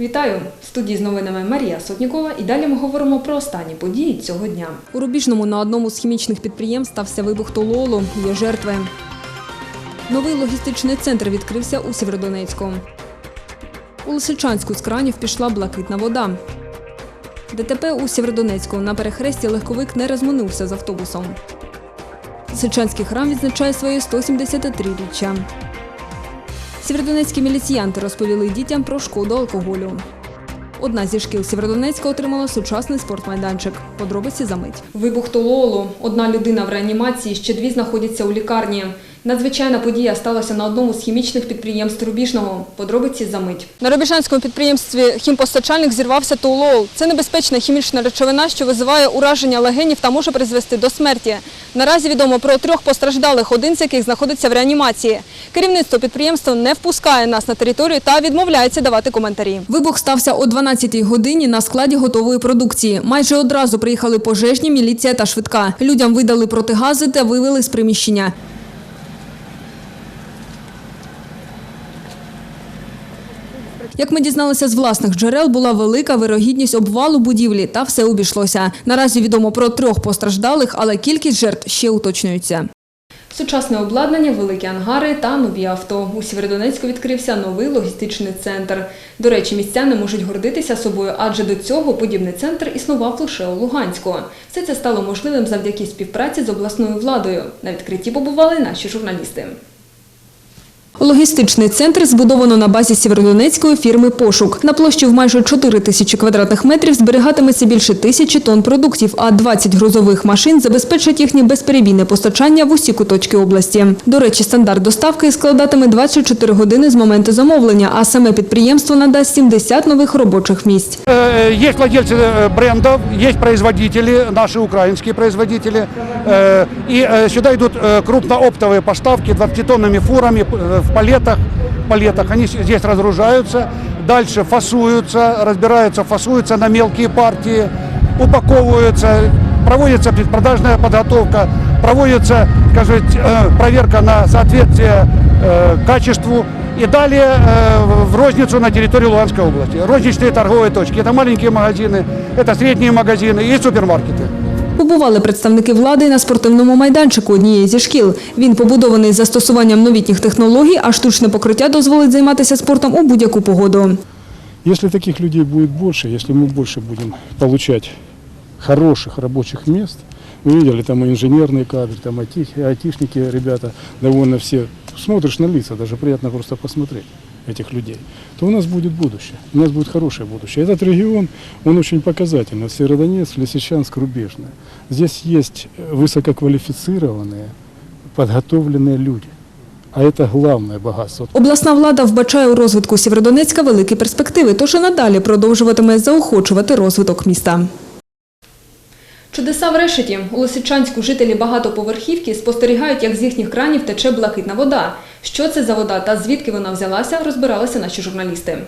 Вітаю! В студії з новинами Марія Сотнікова і далі ми говоримо про останні події цього дня. У Рубіжному на одному з хімічних підприємств стався вибух тололу. Є жертви. Новий логістичний центр відкрився у Сєвєродонецьку. У Лисичанську з кранів пішла блакитна вода. ДТП у Сєвєродонецьку на перехресті легковик не розминувся з автобусом. Лисичанський храм відзначає своє 173-річчя. Сєвєродонецькі міліціянти розповіли дітям про шкоду алкоголю. Одна зі шкіл Сєвєродонецька отримала сучасний спортмайданчик. Подробиці за мить. Вибух тололу. Одна людина в реанімації, ще дві знаходяться у лікарні. Надзвичайна подія сталася на одному з хімічних підприємств Рубіжного. Подробиці за мить. На Рубіжанському підприємстві хімпостачальник зірвався толол. Це небезпечна хімічна речовина, що визиває ураження легенів та може призвести до смерті. Наразі відомо про трьох постраждалих, один з яких знаходиться в реанімації. Керівництво підприємства не впускає нас на територію та відмовляється давати коментарі. Вибух стався о 12-й годині на складі готової продукції. Майже одразу приїхали пожежні, міліція та швидка. Людям видали протигази та вивели з приміщення. Як ми дізналися з власних джерел, була велика вирогідність обвалу будівлі, та все обійшлося. Наразі відомо про трьох постраждалих, але кількість жертв ще уточнюється. Сучасне обладнання, великі ангари та нові авто. У Сєвєродонецьку відкрився новий логістичний центр. До речі, містяни можуть гордитися собою, адже до цього подібний центр існував лише у Луганську. Все це стало можливим завдяки співпраці з обласною владою. На відкритті побували наші журналісти. Логістичний центр збудовано на базі сєвєродонецької фірми «Пошук». На площі в майже 4 тисячі квадратних метрів зберігатиметься більше тисячі тонн продуктів, а 20 грузових машин забезпечать їхнє безперебійне постачання в усі куточки області. До речі, стандарт доставки складатиме 24 години з моменту замовлення, а саме підприємство надасть 70 нових робочих місць. Э, Есть владельцы э, брендов, есть производители, наши украинские производители. Э, И э, сюда идут э, крупнооптовые поставки 20-тонными фурами э, палетах. палетах. Они здесь разгружаются, дальше фасуются, разбираются, фасуются на мелкие партии, упаковываются, проводится предпродажная подготовка, проводится, скажем, э, проверка на соответствие э, качеству и далее э, в розницу на территории Луганской области. Розничные торговые точки. Это маленькие магазины, это средние магазины и супермаркеты. Побували представники влади на спортивному майданчику однієї зі шкіл. Він побудований з застосуванням новітніх технологій, а штучне покриття дозволить займатися спортом у будь-яку погоду. Если таких людей будет больше, если мы больше будем получать хороших рабочих мест, вы видели, там и инженерный кадр, там айти- айтишники, ребята, довольно все, смотришь на лица, даже приятно просто посмотреть этих людей, то у нас будет будущее, у нас будет хорошее будущее. Этот регион, он очень показательный, Северодонецк, Лисичанск, Рубежная. Здесь есть высококвалифицированные, подготовленные люди, а это главное богатство. Обласна влада вбачає у розвитку Сєвєродонецька великі перспективи, тож і надалі продовжуватиме заохочувати розвиток міста. Чудеса в решеті. У Лисичанську жителі багатоповерхівки спостерігають, як з їхніх кранів тече блакитна вода. Що це за вода та звідки вона взялася, розбиралися наші журналісти.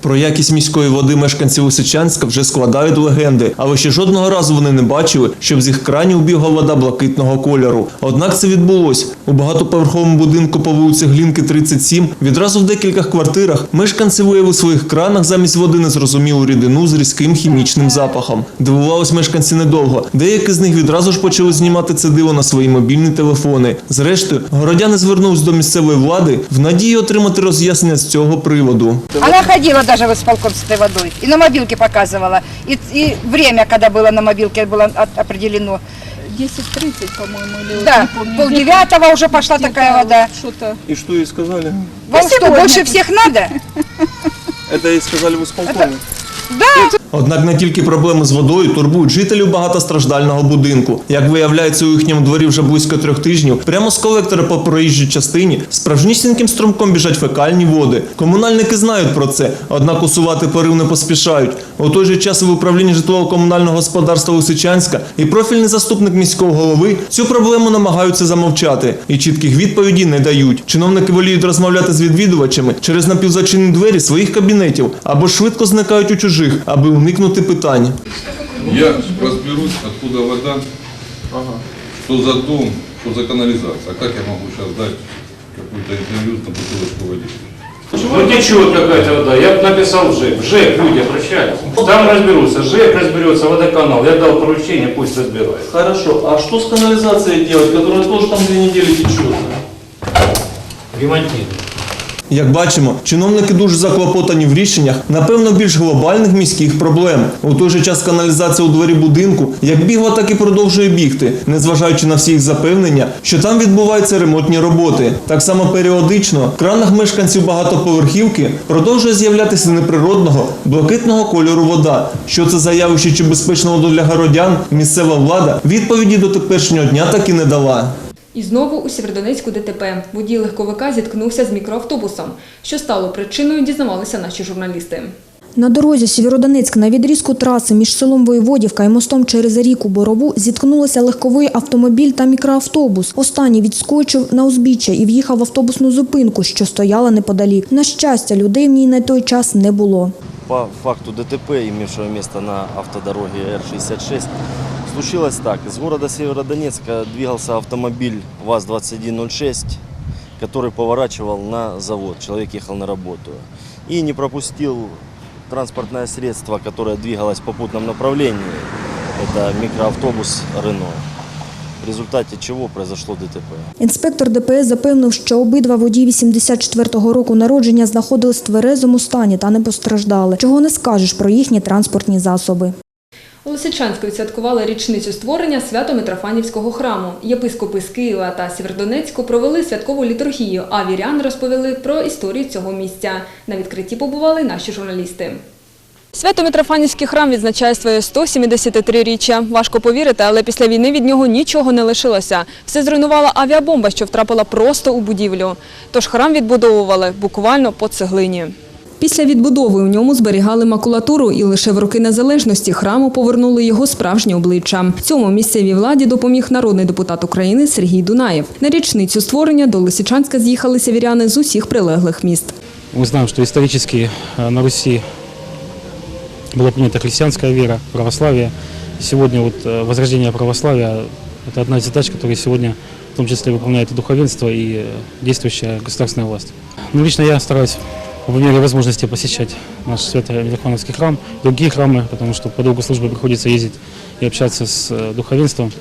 Про якість міської води мешканці Лисичанська вже складають легенди, але ще жодного разу вони не бачили, щоб з їх кранів бігла вода блакитного кольору. Однак це відбулось. У багатоповерховому будинку по вулиці Глінки 37 відразу в декількох квартирах мешканці виявили в своїх кранах замість води незрозумілу рідину з різким хімічним запахом. Дивувались мешканці недовго. Деякі з них відразу ж почали знімати це диво на свої мобільні телефони. Зрештою, городяни звернулись до місцевої влади в надії отримати роз'яснення з цього приводу. Она ходила даже в исполком с этой водой. И на мобилке показывала. И, и время, когда было на мобилке, было от- определено. 10.30, по-моему, или вот Да, не помню. полдевятого уже пошла где-то такая вода. Что-то. И что ей сказали? Вам что, больше всех надо? Это ей сказали в исполкоме? Однак не тільки проблеми з водою турбують жителів багатостраждального будинку. Як виявляється, у їхньому дворі вже близько трьох тижнів, прямо з колектора по проїжджій частині справжнісіньким струмком біжать фекальні води. Комунальники знають про це, однак усувати порив не поспішають. У той же час в управлінні житлово-комунального господарства Лисичанська і профільний заступник міського голови цю проблему намагаються замовчати і чітких відповідей не дають. Чиновники воліють розмовляти з відвідувачами через напівзачинені двері своїх кабінетів або швидко зникають у чужих, аби уникнути питань. Я разберусь, откуда вода, что за дом, что за канализация. А как я могу сейчас дать какое-то интервью на бутылочку водички? Ну течет какая-то вода, я бы написал в ЖЭК, в ЖЭК люди обращались. Там разберутся, ЖЭК разберется, водоканал, я дал поручение, пусть разбирается. Хорошо, а что с канализацией делать, которая тоже там две недели течет? Ремонтируют. Як бачимо, чиновники дуже заклопотані в рішеннях, напевно, більш глобальних міських проблем. У той же час каналізація у дворі будинку як бігла, так і продовжує бігти, незважаючи на всі їх запевнення, що там відбуваються ремонтні роботи. Так само періодично в кранах мешканців багатоповерхівки продовжує з'являтися неприродного блакитного кольору вода. Що це за явище чи безпечно воду для городян? Місцева влада відповіді до теперішнього дня так і не дала. І знову у Сєвєродонецьку ДТП. Водій легковика зіткнувся з мікроавтобусом. Що стало причиною, дізнавалися наші журналісти. На дорозі Сєвєродонецьк на відрізку траси між селом Воєводівка і мостом через ріку Борову зіткнулися легковий автомобіль та мікроавтобус. Останній відскочив на узбіччя і в'їхав в автобусну зупинку, що стояла неподалік. На щастя, людей в ній на той час не було. По факту ДТП, имевшего место на автодороге Р-66, случилось так. Из города Северодонецка двигался автомобиль ВАЗ-2106, который поворачивал на завод. Человек ехал на работу. И не пропустил транспортное средство, которое двигалось в попутном направлении. Это микроавтобус «Рено». В результате чего произошло ДТП. Інспектор ДПС запевнив, що обидва водії 84-го року народження знаходились в тверезому стані та не постраждали. Чого не скажеш про їхні транспортні засоби. У Лисичанську відсвяткували річницю створення Свято-Митрофанівського храму. Єпископи з Києва та Сєвєродонецьку провели святкову літургію, а вірян розповіли про історію цього місця. На відкритті побували наші журналісти. Свято-Митрофанівський храм відзначає своє 173-річчя. Важко повірити, але після війни від нього нічого не лишилося. Все зруйнувала авіабомба, що втрапила просто у будівлю. Тож храм відбудовували буквально по цеглині. Після відбудови у ньому зберігали макулатуру і лише в роки незалежності храму повернули його справжнє обличчя. В цьому місцевій владі допоміг народний депутат України Сергій Дунаєв. На річницю створення до Лисичанська з'їхалися віряни з усіх прилеглих міст. Мы знаем, что исторически э, на Руси была принята христианская вера, православие. Сегодня вот э, возрождение православия – это одна из задач, которые сегодня в том числе выполняет и духовенство, и э, действующая государственная власть. Ну, лично я стараюсь по мере возможности посещать наш Свято-Митрофановский храм, другие храмы, потому что по долгу службы приходится ездить и общаться с э, духовенством.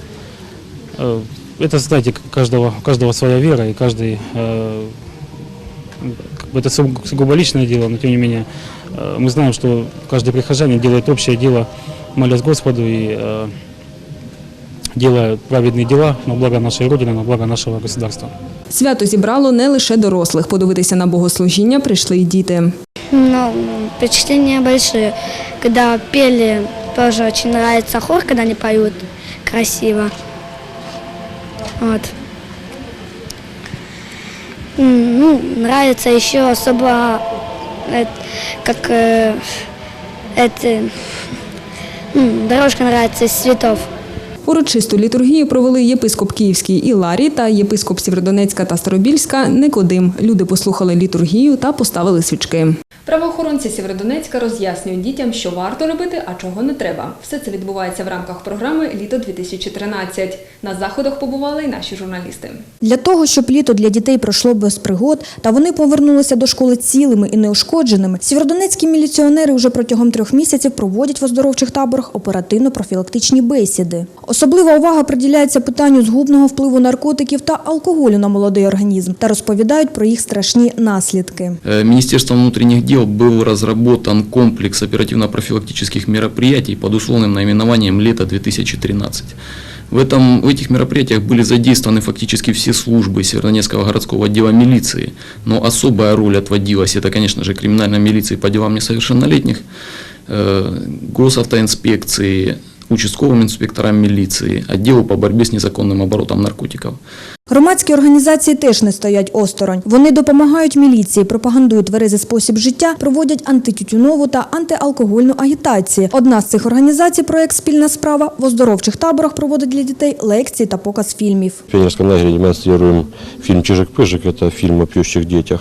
Э, Это, знаете, каждого, каждого своя вера, и каждый э, как бы это сугубо личное дело, но тем не менее мы знаем, что каждый прихожанин делает общее дело, молясь Господу и делая праведные дела на благо нашей Родины, на благо нашего государства. Свято зібрало не лише дорослих. Подивитися на богослужіння прийшли й діти. Ну, впечатления большие. Когда пели, тоже очень нравится хор, когда они поют красиво. Вот. М, Ну, нравится еще особо, э, как э, это, м, дорожка нравится из цветов. Урочисту літургію провели єпископ Київський Іларій та єпископ Сєвєродонецька та Старобільська Никодим. Люди послухали літургію та поставили свічки. Правоохоронці Сєвєродонецька роз'яснюють дітям, що варто робити, а чого не треба. Все це відбувається в рамках програми Літо 2013 На заходах побували й наші журналісти. Для того, щоб літо для дітей пройшло без пригод та вони повернулися до школи цілими і неушкодженими, сєвєродонецькі міліціонери вже протягом трьох місяців проводять в оздоровчих таборах оперативно-профілактичні бесіди. Особлива увага приділяється питанню згубного впливу наркотиків та алкоголю на молодий організм та розповідають про їх страшні наслідки. Э, Министерством внутренних дел был разработан комплекс оперативно-профилактических мероприятий под условным наименованием «Лето 2013». В, этом, в этих мероприятиях были задействованы фактически все службы Северодонецкого городского отдела милиции, но особая роль отводилась, это, конечно же, криминальной милиции по делам несовершеннолетних, э, госавтоинспекции, участковым инспекторам милиции, отделу по борьбе с незаконным оборотом наркотиков. Громадські організації теж не стоять осторонь. Вони допомагають міліції, пропагандують тверезий спосіб життя, проводять антитютюнову та антиалкогольну агітацію. Одна з цих організацій, проект Спільна справа в оздоровчих таборах проводить для дітей лекції та показ фільмів. В пионерском лагере демонстрируем фильм «Чижик-пыжик». Это фильм о пьющих детях.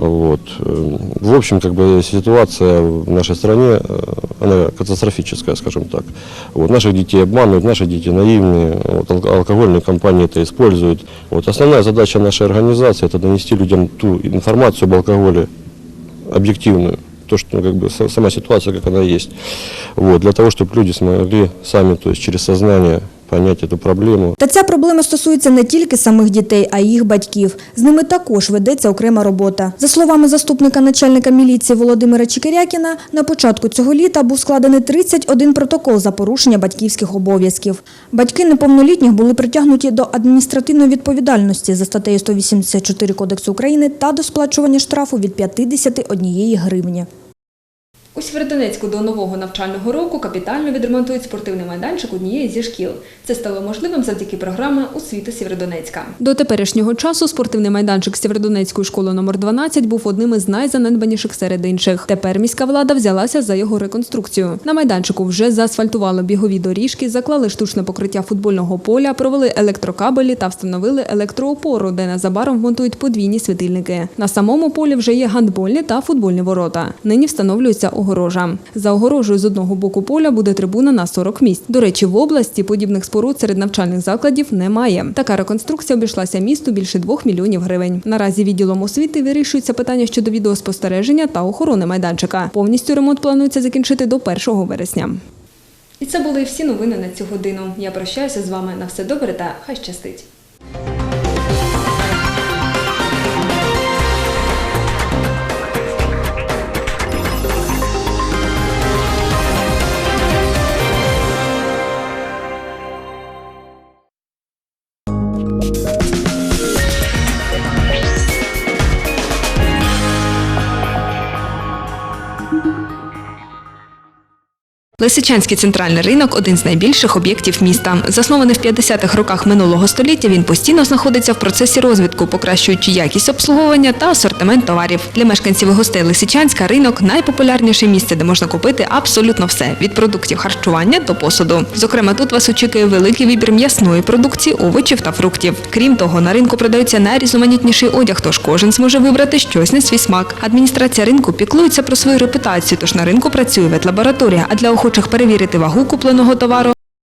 Вот. Э, В общем, как бы ситуация в нашей стране, э, она катастрофическая, скажем так. Вот. Наших детей обманывают, наши дети наивные, вот. ал- алкогольные компании это используют. Вот. Основная задача нашей организации – это донести людям ту информацию об алкоголе, объективную, то, что ну, как бы са- сама ситуация, как она есть. Вот, для того, чтобы люди смогли сами, то есть через сознание понять эту проблему. Та ця проблема стосується не тільки самих дітей, а й їх батьків. З ними також ведеться окрема робота. За словами заступника начальника міліції Володимира Чикирякіна, на початку цього літа був складений 31 протокол за порушення батьківських обов'язків. Батьки неповнолітніх були притягнуті до адміністративної відповідальності за статтею 184 Кодексу України та до сплачування штрафу від 51 гривні. У Сєвєродонецьку до нового навчального року капітально відремонтують спортивний майданчик однієї зі шкіл. Це стало можливим завдяки програми «Освіта Сєвєродонецька». До теперішнього часу спортивний майданчик Сєвєродонецької школи номер 12 був одним із найзанедбаніших серед інших. Тепер міська влада взялася за його реконструкцію. На майданчику вже заасфальтували бігові доріжки, заклали штучне покриття футбольного поля, провели електрокабелі та встановили електроопору, де незабаром вмонтують подвійні світильники. На самому полі вже є гандбольні та футбольні ворота. Нині встановлюється огорожа. За огорожею з одного боку поля буде трибуна на 40 місць. До речі, в області подібних споруд серед навчальних закладів немає. Така реконструкція обійшлася місту більше 2 мільйонів гривень. Наразі відділом освіти вирішується питання щодо відеоспостереження та охорони майданчика. Повністю ремонт планується закінчити до 1 вересня. І це були всі новини на цю годину. Я прощаюся з вами на все добре та хай щастить. Лисичанський центральний ринок один з найбільших об'єктів міста. Заснований в 50-х роках минулого століття, він постійно знаходиться в процесі розвитку, покращуючи якість обслуговування та асортимент товарів. Для мешканців і гостей Лисичанська ринок найпопулярніше місце, де можна купити абсолютно все від продуктів харчування до посуду. Зокрема, тут вас очікує великий вибір м'ясної продукції, овочів та фруктів. Крім того, на ринку продаються найрізноманітніший одяг, тож кожен зможе вибрати щось на свій смак. Адміністрація ринку піклується про свою репутацію, тож на ринку працює ветлабораторія. А для охочих перевірити вагу купленого товару